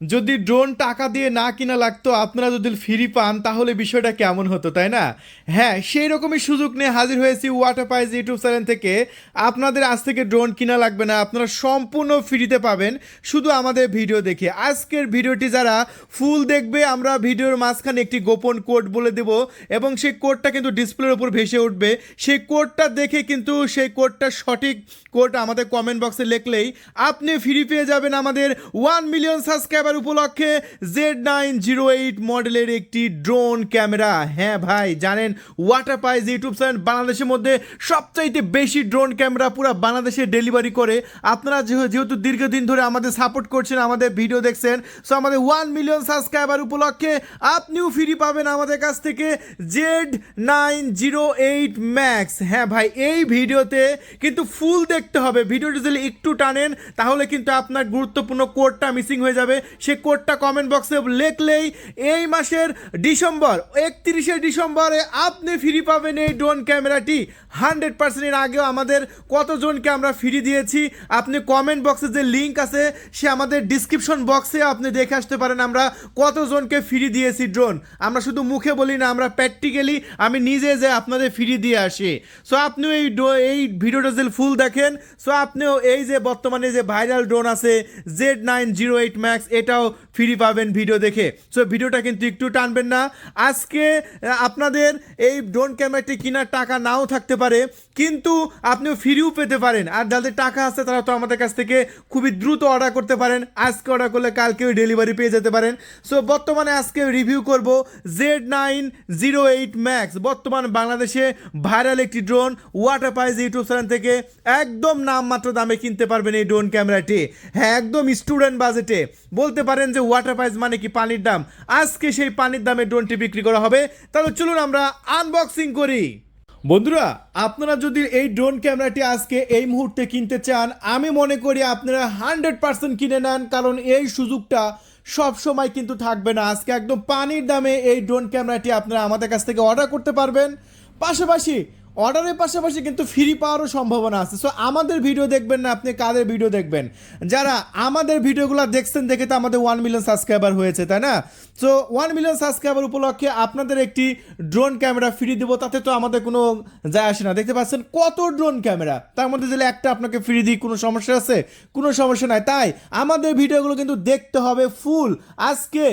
যদি ড্রোন টাকা দিয়ে না কিনা লাগতো, আপনারা যদি ফ্রি পান, তাহলে বিষয়টা কেমন হতো, তাই না? হ্যাঁ সেই রকমই সুযোগ নিয়ে হাজির হয়েছি ওয়াটার পাইজ ইউটিউব চ্যানেল থেকে। আপনাদের আজ থেকে ড্রোন কিনা লাগবে না, আপনারা সম্পূর্ণ ফ্রিতে পাবেন শুধু আমাদের ভিডিও দেখে। আজকের ভিডিওটি যারা ফুল দেখবে, আমরা ভিডিওর মাঝখানে একটি গোপন কোড বলে দেব এবং সেই কোডটা কিন্তু ডিসপ্লের উপর ভেসে উঠবে। সেই কোডটা দেখে কিন্তু সেই কোডটা সঠিক কোড আমাদের কমেন্ট বক্সে লিখলেই আপনি ফ্রি পেয়ে যাবেন আমাদের ওয়ান মিলিয়ন সাবস্ক্রাইবার উপলক্ষে জেড নাইন জিরো এইট মডেলের একটি ড্রোন ক্যামেরা হ্যাঁ ভাই, জানেন ওয়াটার পাইজ ইউটিউব চ্যানেল বাংলাদেশের মধ্যে সবচাইতে বেশি ড্রোন ক্যামেরা পুরো বাংলাদেশে ডেলিভারি করে। আপনারা যেহে- যেহেতু দীর্ঘদিন ধরে আমাদের সাপোর্ট করছেন, আমাদের ভিডিও দেখছেন সো আমাদের ওয়ান মিলিয়ন সাবস্ক্রাইবার উপলক্ষে আপনিও ফ্রি পাবেন আমাদের কাছ থেকে Z nine zero eight max হ্যাঁ ভাই, এই ভিডিওতে কিন্তু ফুল দেখতে হবে। ভিডিওটি যদি একটু টানেন, তাহলে কিন্তু আপনার গুরুত্বপূর্ণ কোডটা মিসিং হয়ে যাবে। সে কোডটা কমেন্ট বক্সে লেখলেই এই মাসের ডিসেম্বর, একত্রিশে ডিসেম্বরে আপনি ফ্রি পাবেন এই ড্রোন ক্যামেরাটি হান্ড্রেড পার্সেন্টের আগেও আমাদের কতজনকে আমরা ফ্রি দিয়েছি, আপনি কমেন্ট বক্সে যে লিঙ্ক আছে, সে আমাদের ডিসক্রিপশন বক্সে আপনি দেখে আসতে পারেন আমরা কতজনকে ফ্রি দিয়েছি ড্রোন আমরা শুধু মুখে বলি না, আমরা প্র্যাকটিক্যালি আমি নিজে যে আপনাদের ফ্রি দিয়ে আসি। সো আপনিও এই এই ভিডিওটা যদি ফুল দেখেন সো আপনিও এই যে বর্তমানে যে ভাইরাল ড্রোন আছে Z nine zero eight max এটাও ফ্রি পাবেন ভিডিও দেখে। সো ভিডিওটা কিন্তু একটু টানবেন না। আজকে আপনাদের এই ড্রোন ক্যামেরাটি কেনার টাকা নাও থাকতে পারে, কিন্তু আপনিও ফ্রিও পেতে পারেন। আর যাদের টাকা আছে, তারা তো আমাদের কাছ থেকে খুবই দ্রুত অর্ডার করতে পারেন। আজকে অর্ডার করলে কালকেও ডেলিভারি পেয়ে যেতে পারেন। সো বর্তমানে আজকে রিভিউ করব Z nine zero eight max বর্তমান বাংলাদেশে ভাইরাল একটি drone water pies YouTube channel থেকে একদম নামমাত্র দামে কিনতে পারবেন এই ড্রোন ক্যামেরাটি হ্যাঁ একদম স্টুডেন্ট বাজেটে বলতে পারেন যে ওয়াটার পাইজ মানে কি পানির দাম। আজকে সেই পানির দামে ড্রোনটি বিক্রি করা হবে। তাহলে চলুন আমরা আনবক্সিং করি। বন্ধুরা, আপনারা যদি এই ড্রোন ক্যামেরাটি আজকে এই মুহূর্তে কিনতে চান, আমি মনে করি আপনারা হান্ড্রেড পার্সেন্ট কিনে নেন, কারণ এই সুযোগটা সব সময় কিন্তু থাকবে না। আজকে একদম পানির দামে এই ড্রোন ক্যামেরাটি আপনারা আমাদের কাছ থেকে অর্ডার করতে পারবেন। পাশাপাশি অর্ডারের পাশাপাশি কিন্তু ফ্রি পাওয়ারও সম্ভাবনা আছে। সো আমাদের ভিডিও দেখবেন না, আপনি কাদের ভিডিও দেখবেন? যারা আমাদের ভিডিওগুলো দেখছেন, দেখে তো আমাদের ওয়ান মিলিয়ন সাবস্ক্রাইবার হয়েছে, তাই না? সো ওয়ান মিলিয়ন সাবস্ক্রাইবার উপলক্ষে আপনাদের একটি ড্রোন ক্যামেরা ফ্রি দেবো, তাতে তো আমাদের কোনো যায় আসে না। দেখতে পাচ্ছেন কত ড্রোন ক্যামেরা তার মধ্যে যদি একটা আপনাকে ফ্রি দিই, কোনো সমস্যা আছে? কোনো সমস্যা নাই। তাই আমাদের ভিডিওগুলো কিন্তু দেখতে হবে ফুল আজকে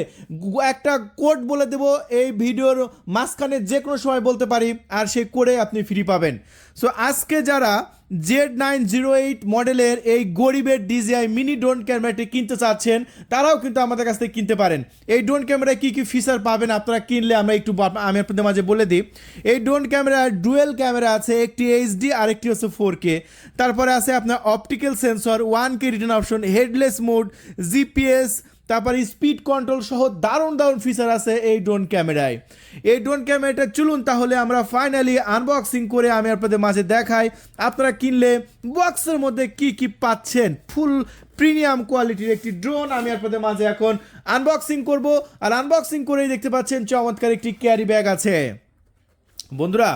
একটা কোড বলে দেব, এই ভিডিওর মাঝখানে যে কোনো সময় বলতে পারি, আর সেই কোডে আপনি ফ্রি পাবেন। সো আজকে যারা জেড নাইন জিরো এইট মডেলের এই গরিবের ডিজিআই মিনি ড্রোন ক্যামেরাটি কিনতে চাচ্ছেন, তারাও কিন্তু আমাদের কাছ থেকে কিনতে পারেন। এই ড্রোন ক্যামেরায় কী কী ফিচার পাবেন আপনারা কিনলে আমরা একটু আমি আপনাদের মাঝে বলে দিই। এই ড্রোন ক্যামেরার ডুয়েল ক্যামেরা আছে, একটি এইচডি আর একটি হচ্ছে ফোর কে তারপরে আছে আপনার optical sensor one key return option headless mode GPS তারপরে স্পিড কন্ট্রোল সহ দারুণ দারুণ ফিচার আছে এই ড্রোন ক্যামেরায় এই ড্রোন ক্যামেরাটা চলুন তাহলে আমরা ফাইনালি আনবক্সিং করে আমি আপনাদের মাঝে দেখাই। আপনারা কিনলে বক্সের মধ্যে কি কি পাচ্ছেন? ফুল প্রিমিয়াম কোয়ালিটির একটি ড্রোন আমি আপনাদের মাঝে এখন আনবক্সিং করব। আর আনবক্সিং করেই দেখতে পাচ্ছেন চমৎকার একটি ক্যারি ব্যাগ আছে। বন্ধুরা,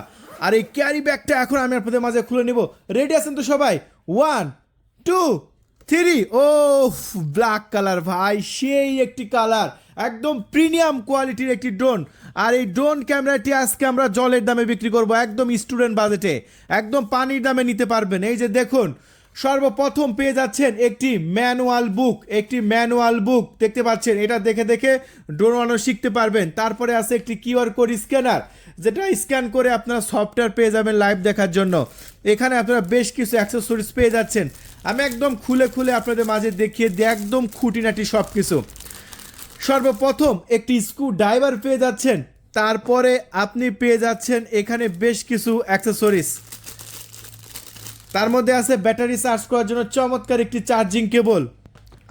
আর এই ক্যারি ব্যাগটা এখন আমি আপনাদের মাঝে খুলে নিব। রেডি আছেন তো সবাই? ওয়ান টু থ্রি ও ব্ল্যাক কালার ভাই, সেই একটি কালার একদম প্রিমিয়াম কোয়ালিটির একটি ড্রোন। আর এই ড্রোন ক্যামেরাটি আজকে আমরা জলের দামে বিক্রি করব একদম স্টুডেন্ট বাজেটে। একদম পানির দামে নিতে পারবেন। এই যে দেখুন, সর্বপ্রথম পেয়ে যাচ্ছেন একটি ম্যানুয়াল বুক, একটি ম্যানুয়াল বুক। দেখতে পাচ্ছেন, এটা দেখে দেখে ড্রোন বানানো শিখতে পারবেন। তারপরে আছে একটি কিউআর কোড স্ক্যানার, যেটা স্ক্যান করে আপনারা সফটওয়্যার পেয়ে যাবেন লাইভ দেখার জন্য। এখানে আপনারা বেশ কিছু অ্যাক্সেসরিজ পেয়ে যাচ্ছেন। আমি একদম খুলে খুলে আপনাদের মাঝে দেখিয়ে দিই, একদম খুঁটিনাটি সব কিছু সর্বপ্রথম একটি স্ক্রু ড্রাইভার পেয়ে যাচ্ছেন। তারপরে আপনি পেয়ে যাচ্ছেন এখানে বেশ কিছু অ্যাক্সেসরিজ তার মধ্যে আছে ব্যাটারি চার্জ করার জন্য চমৎকার একটি চার্জিং কেবল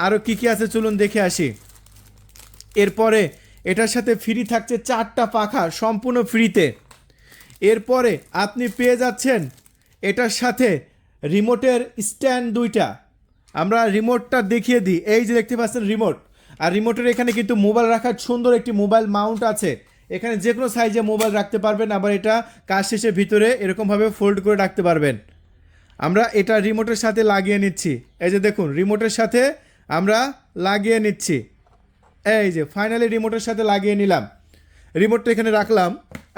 আরও কী কী আছে চলুন দেখে আসি। এরপরে এটার সাথে ফ্রি থাকছে চারটা পাখা সম্পূর্ণ ফ্রিতে এরপরে আপনি পেয়ে যাচ্ছেন এটার সাথে রিমোটের স্ট্যান্ড দুইটা। আমরা রিমোটটা দেখিয়ে দিই। এই যে দেখতে পাচ্ছেন রিমোট আর রিমোটের এখানে কিন্তু মোবাইল রাখার সুন্দর একটি মোবাইল মাউন্ট আছে। এখানে যে কোনো সাইজে মোবাইল রাখতে পারবেন, আবার এটা কাজ শেষে ভিতরে এরকমভাবে ফোল্ড করে রাখতে পারবেন। আমরা এটা রিমোটের সাথে লাগিয়ে নিচ্ছি। এই যে দেখুন, রিমোটের সাথে আমরা লাগিয়ে নিচ্ছি। এই যে ফাইনালি রিমোটের সাথে লাগিয়ে নিলাম। রিমোটটা এখানে রাখলাম।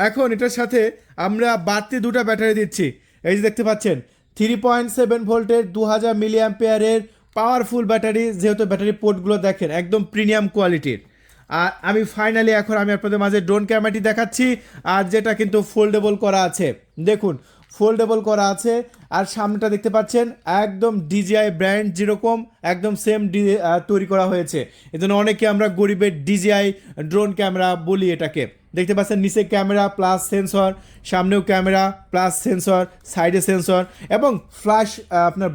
এখন এটার সাথে আমরা বাড়তি দুটো ব্যাটারি দিচ্ছি। এই যে দেখতে পাচ্ছেন থ্রি পয়েন্ট সেভেন ভোল্টের দু হাজার মিলি অ্যাম্পেয়ারের পাওয়ারফুল ব্যাটারি, যেহেতু ব্যাটারি পোর্টগুলো দেখেন, একদম প্রিমিয়াম কোয়ালিটির। আর আমি ফাইনালি এখন আমি আপনাদের মাঝে ড্রোন ক্যামেরাটি দেখাচ্ছি, আর যেটা কিন্তু ফোল্ডেবল করা আছে। দেখুন, ফোল্ডেবল করা আছে, আর সামনেটা দেখতে পাচ্ছেন, একদম ডিজিআই ব্র্যান্ড যেরকম, একদম সেম ডি তৈরি করা হয়েছে। এজন্য অনেকে আমরা গরিবের ডিজিআই ড্রোন ক্যামেরা বলি এটাকে। দেখতে পাচ্ছেন, নিচে ক্যামেরা প্লাস সেন্সর, সামনেও ক্যামেরা প্লাস সেন্সর, সাইডে সেন্সর, এবং ফ্ল্যাশ আপনার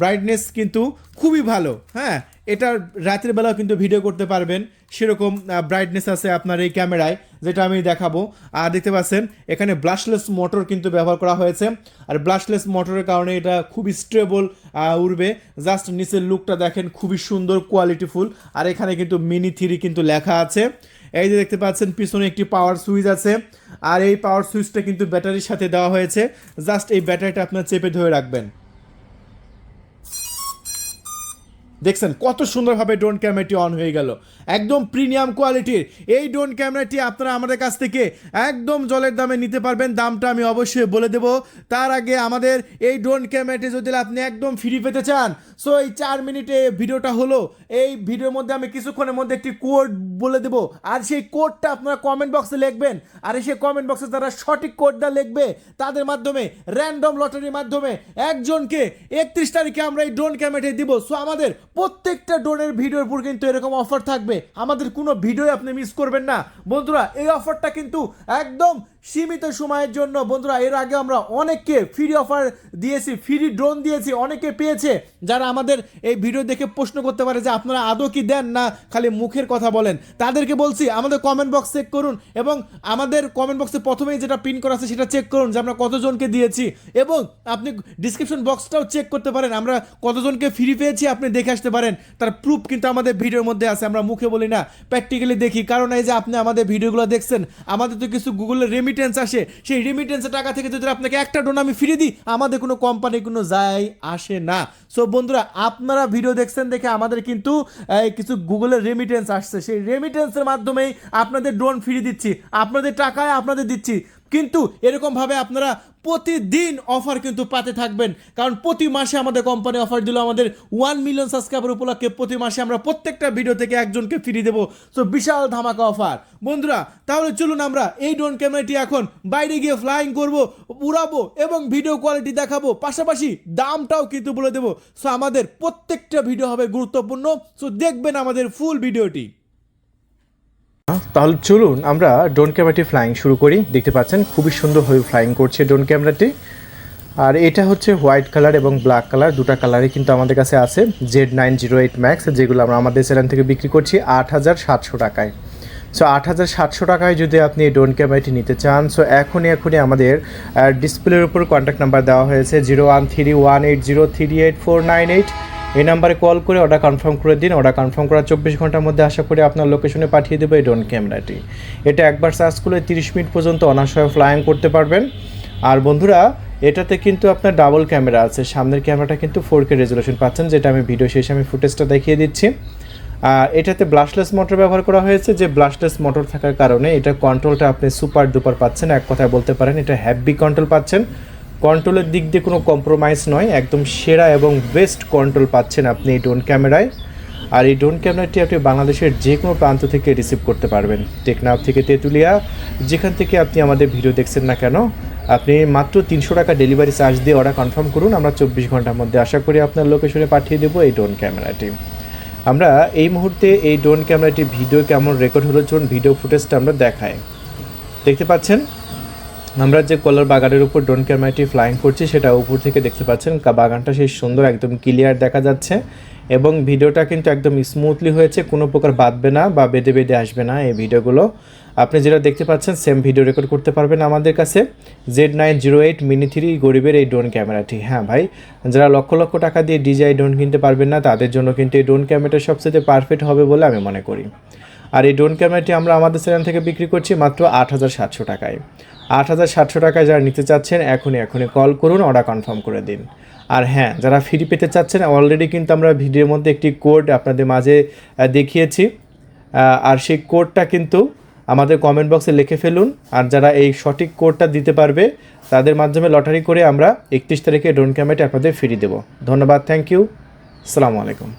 ব্রাইটনেস কিন্তু খুবই ভালো হ্যাঁ? এটা রাতের বেলাও কিন্তু ভিডিও করতে পারবেন। সেরকম ব্রাইটনেস আছে আপনার এই ক্যামেরায় যেটা আমি দেখাবো। আর দেখতে পাচ্ছেন, এখানে ব্লাশলেস মোটর কিন্তু ব্যবহার করা হয়েছে। আর ব্লাশলেস মোটরের কারণে এটা খুবই স্টেবল উড়বে। জাস্ট নিচের লুকটা দেখেন, খুবই সুন্দর কোয়ালিটিফুল আর এখানে কিন্তু মিনি থ্রি কিন্তু লেখা আছে। এই যে দেখতে পাচ্ছেন, পিছনে একটি পাওয়ার সুইচ আছে। আর এই পাওয়ার সুইচটা কিন্তু ব্যাটারির সাথে দেওয়া হয়েছে। জাস্ট এই ব্যাটারিটা আপনার চেপে ধরে রাখবেন। দেখছেন, কত সুন্দরভাবে ড্রোন ক্যামেরাটি অন হয়ে গেল। একদম প্রিমিয়াম কোয়ালিটির এই ড্রোন ক্যামেরাটি আপনারা আমাদের কাছ থেকে একদম জলের দামে নিতে পারবেন। দামটা আমি অবশ্যই বলে দেব। তার আগে আমাদের এই ড্রোন ক্যামেরাটি যদি আপনি একদম ফ্রি পেতে চান সো এই চার মিনিটে ভিডিওটা হলো। এই ভিডিওর মধ্যে আমি কিছুক্ষণের মধ্যে একটি কোড বলে দেব। আর সেই কোডটা আপনারা কমেন্ট বক্সে লিখবেন। আর সেই কমেন্ট বক্সে যারা সঠিক কোডটা লিখবে, তাদের মাধ্যমে র্যান্ডম লটারির মাধ্যমে একজনকে একত্রিশ তারিখে আমরা এই ড্রোন ক্যামেরাটি দিব। সো আমাদের প্রত্যেকটা ড্রোনের ভিডিওর উপর কিন্তু এরকম অফার থাকবে। আমাদের কোনো ভিডিও আপনি মিস করবেন না। বন্ধুরা, এই অফারটা কিন্তু একদম সীমিত সময়ের জন্য, বন্ধুরা, এর আগে আমরা অনেককে ফ্রি অফার দিয়েছি ফ্রি ড্রোন দিয়েছি, অনেকে পেয়েছে যারা আমাদের এই ভিডিও দেখে প্রশ্ন করতে পারে যে আপনারা আদৌ কি দেন না খালি মুখের কথা বলেন। তাদেরকে বলছি, আমাদের কমেন্ট বক্স চেক করুন এবং আমাদের কমেন্ট বক্সে প্রথমেই যেটা পিন করা আছে সেটা চেক করুন যে আমরা কতজনকে দিয়েছি এবং আপনি ডিসক্রিপশন বক্সটাও চেক করতে পারেন, আমরা কতজনকে ফ্রি পেয়েছি আপনি দেখে আসতে পারেন। তার প্রুফ কিন্তু আমাদের ভিডিওর মধ্যে আছে, আমরা মুখে বলি না প্র্যাকটিক্যালি দেখি। কারণ এই যে আপনি আমাদের ভিডিওগুলো দেখছেন, আমাদের তো কিছু গুগলের রেমিটেন্স আসে, সেই রেমিটেন্সের টাকা থেকে যদি আপনাকে একটা ডোন আমি ফ্রি দিই, আমাদের কোনো কোম্পানি কোনো যায় আসে না। সো বন্ধুরা, আপনারা ভিডিও দেখছেন দেখে আমাদের কিন্তু কিছু গুগলের রেমিটেন্স আসছে। সেই রেমিটেন্সের মাধ্যমেই আপনাদের ড্রোন ফ্রি দিচ্ছি। আপনাদের টাকায় আপনাদের দিচ্ছি। কিন্তু এরকমভাবে আপনারা প্রতিদিন অফার কিন্তু পাতে থাকবেন। কারণ প্রতি মাসে আমাদের কোম্পানি অফার দিল আমাদের ওয়ান মিলিয়ন সাবস্ক্রাইবার উপলক্ষে প্রতি মাসে আমরা প্রত্যেকটা ভিডিও থেকে একজনকে ফ্রি দেবো। তো বিশাল ধামাকা অফার বন্ধুরা, তাহলে চলুন আমরা এই ড্রোন ক্যামেরাটি এখন বাইরে গিয়ে ফ্লাইং করব, উড়াবো এবং ভিডিও কোয়ালিটি দেখাবো। পাশাপাশি দামটাও কিন্তু বলে দেবো। সো আমাদের প্রত্যেকটা ভিডিও হবে গুরুত্বপূর্ণ। সো দেখবেন আমাদের ফুল ভিডিওটি তাহলে চলুন আমরা ড্রোন ক্যামেরাটি ফ্লাইং শুরু করি। দেখতে পাচ্ছেন, খুবই সুন্দরভাবে ফ্লাইং করছে ড্রোন ক্যামেরাটি। আর এটা হচ্ছে হোয়াইট কালার এবং ব্ল্যাক কালার দুটা কালারই কিন্তু আমাদের কাছে আছে। Z nine zero eight max যেগুলো আমরা আমাদের চ্যানেল থেকে বিক্রি করছি আট হাজার সাতশো টাকায়। সো আট হাজার সাতশো টাকায় যদি আপনি এই ড্রোন ক্যামেরাটি নিতে চান সো এখনই এখনই আমাদের ডিসপ্লের উপর কন্ট্যাক্ট নাম্বার দেওয়া হয়েছে। Zero one three one eight zero three eight four nine eight এই নাম্বারে কল করে অর্ডার কনফার্ম করে দিন। অর্ডার কনফার্ম করার চব্বিশ ঘণ্টার মধ্যে আশা করি আপনার লোকেশনে পাঠিয়ে দেবে এই ড্রোন ক্যামেরাটি এটা একবার সার্চ করলে তিরিশ মিনিট পর্যন্ত অনাসয় ফ্লাইং করতে পারবেন। আর বন্ধুরা, এটাতে কিন্তু আপনার ডাবল ক্যামেরা আছে। সামনের ক্যামেরাটা কিন্তু ফোর কে রেজলিউশন পাচ্ছেন, যেটা আমি ভিডিও শেষে আমি ফুটেজটা দেখিয়ে দিচ্ছি। আর এটাতে ব্লাশলেস মোটর ব্যবহার করা হয়েছে। যে ব্লাশলেস মোটর থাকার কারণে এটা কন্ট্রোলটা আপনি সুপার ডুপার পাচ্ছেন। এক কথায় বলতে পারেন, এটা হ্যাভি কন্ট্রোল পাচ্ছেন। কন্ট্রোলের দিক দিয়ে কোনো কম্প্রোমাইজ নয়, একদম সেরা এবং বেস্ট কন্ট্রোল পাচ্ছেন আপনি এই ড্রোন ক্যামেরায় আর এই ড্রোন ক্যামেরাটি আপনি বাংলাদেশের যে কোনো প্রান্ত থেকে রিসিভ করতে পারবেন। টেকনাফ থেকে তেঁতুলিয়া, যেখান থেকে আপনি আমাদের ভিডিও দেখছেন না কেন, আপনি মাত্র তিনশো টাকা ডেলিভারি চার্জ দিয়ে অর্ডার কনফার্ম করুন, আমরা চব্বিশ ঘণ্টার মধ্যে আশা করি আপনার লোকেশনে পাঠিয়ে দেবো এই ড্রোন ক্যামেরাটি আমরা এই মুহূর্তে এই ড্রোন ক্যামেরাটি ভিডিও কেমন রেকর্ড হলো চলুন ভিডিও ফুটেজটা আমরা দেখাই। দেখতে পাচ্ছেন? আমরা যে কলার বাগানের উপর ড্রোন ক্যামেরাটি ফ্লাইং করছি, সেটা উপর থেকে দেখতে পাচ্ছেন। বাগানটা সেই সুন্দর, একদম ক্লিয়ার দেখা যাচ্ছে। এবং ভিডিওটা কিন্তু একদম স্মুথলি হয়েছে, কোনো প্রকার বাঁধবে না বা বেঁধে বেঁধে আসবে না এই ভিডিওগুলো। আপনি যেটা দেখতে পাচ্ছেন সেম ভিডিও রেকর্ড করতে পারবেন আমাদের কাছে। Z nine zero eight mini three গরিবের এই ড্রোন ক্যামেরাটি। হ্যাঁ ভাই, যারা লক্ষ লক্ষ টাকা দিয়ে ডিজাই ড্রোন কিনতে পারবেন না, তাদের জন্য কিন্তু এই ড্রোন ক্যামেরাটা সবচেয়ে পারফেক্ট হবে বলে আমি মনে করি। আর এই ড্রোন ক্যামেরাটি আমরা আমাদের চ্যানেল থেকে বিক্রি করছি মাত্র আট হাজার সাতশো টাকায়। আট হাজার সাতশো টাকায় যারা নিতে চাচ্ছেন, এখনই এখনই কল করুন অর্ডার কনফার্ম করে দিন। আর হ্যাঁ যারা ফ্রি পেতে চাচ্ছেন অলরেডি কিন্তু আমরা ভিডিওর মধ্যে একটি কোড আপনাদের মাঝে দেখিয়েছি। আর সেই কোডটা কিন্তু আমাদের কমেন্ট বক্সে লিখে ফেলুন। আর যারা এই সঠিক কোডটা দিতে পারবে, তাদের মাধ্যমে লটারি করে আমরা একত্রিশ তারিখে ড্রোন ক্যামেরাটি আপনাদের ফ্রি দেবো। ধন্যবাদ থ্যাংক ইউ আসসালামু আলাইকুম।